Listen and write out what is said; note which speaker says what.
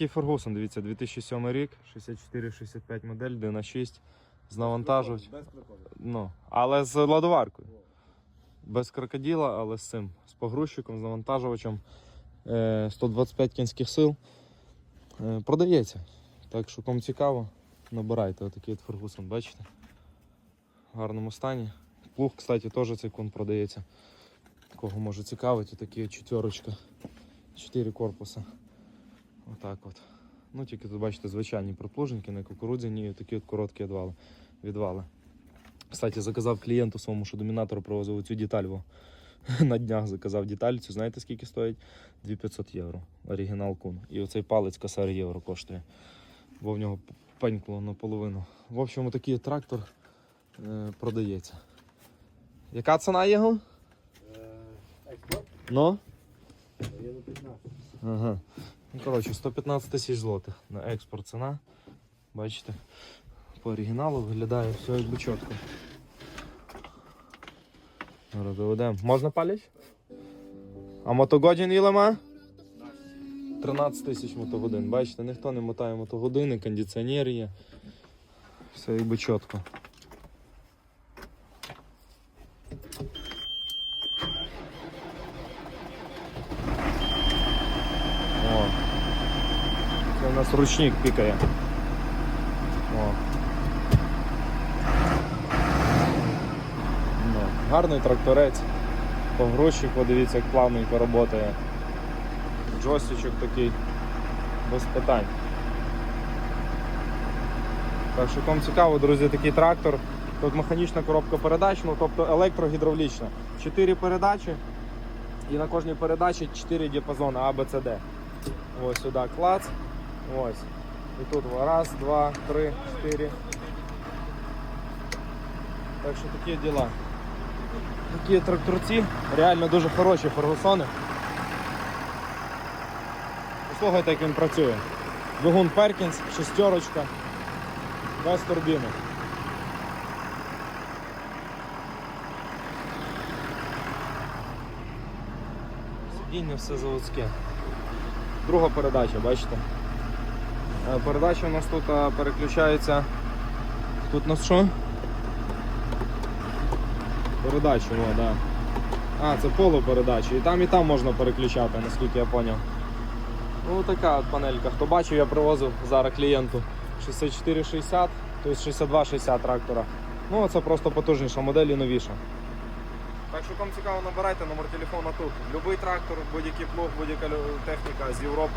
Speaker 1: такий Фергусон, дивіться, 2007 рік, 64-65 модель, 1.6, з навантажувач.
Speaker 2: Без.
Speaker 1: Ну, але з ладоваркою. Без крокодила, але з цим. З погрузчиком, з навантажувачем. Е, 125 кінських сил. Е, продається. Так що кому цікаво, набирайте отакий от Фергусон, бачите? В гарному стані. Плуг, кстати, теж цей кун продається. Кого може цікавити, такі четверочка. Чотири корпуса. Отак от. Ну, тільки тут бачите звичайні проплужники, не кукурудзяні, такі от короткі відвали. відвали. Кстати, заказав клієнту своєму, що домінатор привозив цю деталь. Во. На днях заказав деталь. Цю знаєте скільки стоїть? 2500 євро. Оригінал кун. І оцей палець косар євро коштує. Бо в нього пенькло наполовину. В общем, такий трактор е, продається. Яка ціна його?
Speaker 2: Експорт
Speaker 1: Ну?
Speaker 2: є 15.
Speaker 1: Ага. Ну, коротше, 115 тисяч злотих на експорт ціна. Бачите, по оригіналу виглядає все якби чітко. Зараз доведемо. Можна паліч? А мотогодин ile ма? 13 тисяч мотогодин. Бачите, ніхто не мотає мотогодини, кондиціонер є. Все якби чітко. О. Це у нас ручник пікає. Ну, гарний тракторець. Погрузчик, подивіться, як плавненько працює. Джойстичок такий. Без питань. Так що кому цікаво, друзі, такий трактор. Тут механічна коробка передач, ну тобто електрогідравлічна. Чотири передачі. І на кожній передачі 4 діапазони А, Б, С, Д. Ось сюди клац. Ось. І тут раз, два, три, чотири. Так що такі діла. Такі тракторці, реально дуже хороші фергусони. Послухайте, як він працює. Двигун Перкінс, шестерочка, без турбіни. Сидіння все заводське. Друга передача, бачите? Е, Передача у нас тут е, переключається. Тут у нас що? Передача, о, да. А, це полупередача. І там і там можна переключати, наскільки я зрозумів. Ну така от панелька. Хто бачив, я привозив зараз клієнту 6460, тобто 6260 трактора. Ну це просто потужніша модель і новіша. Так що кому цікаво, набирайте номер телефону тут. Любий трактор, будь-який плуг, будь-яка техніка з Європи